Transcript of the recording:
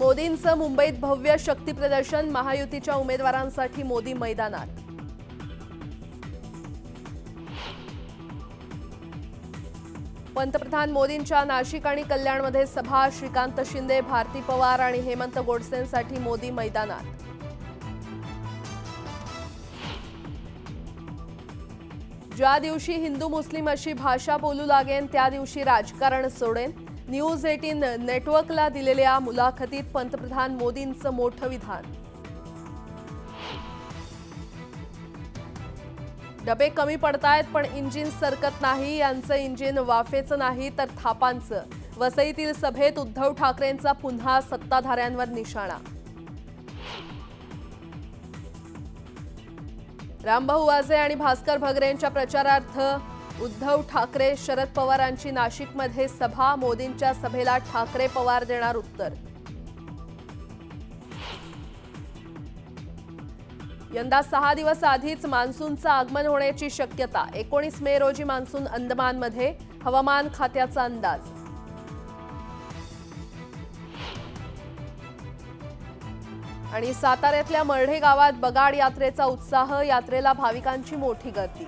मोदींचं मुंबईत भव्य शक्ती प्रदर्शन महायुतीच्या उमेदवारांसाठी मोदी मैदानात. पंतप्रधान मोदींच्या नाशिक आणि कल्याणमध्ये सभा श्रीकांत शिंदे भारती पवार आणि हेमंत गोडसेंसाठी मोदी मैदानात. ज्या दिवशी हिंदू मुस्लिम अशी भाषा बोलू लागेन त्या दिवशी राजकारण सोडेन. न्यूज एटीन नेटवर्कला दिलेल्या मुलाखतीत पंतप्रधान मोदींचं मोठं विधान. डबे कमी पडतायत पण इंजिन सरकत नाही. यांचं इंजिन वाफेचं नाही तर थापांचं. वसईतील सभेत उद्धव ठाकरेंचा पुन्हा सत्ताधाऱ्यांवर निशाणा. रामभाऊ वाजे आणि भास्कर भगरेंच्या प्रचारार्थ उद्धव ठाकरे शरद पवारांची नाशिकमध्ये सभा मोदींच्या सभेला ठाकरे पवार देणार उत्तर. यंदा सहा दिवस आधीच मान्सूनचं आगमन होण्याची शक्यता. एकोणीस मे रोजी मान्सून अंदमानमध्ये हवामान खात्याचा अंदाज. आणि साताऱ्यातल्या मर्ढे गावात बगाड यात्रेचा उत्साह यात्रेला भाविकांची मोठी गर्दी.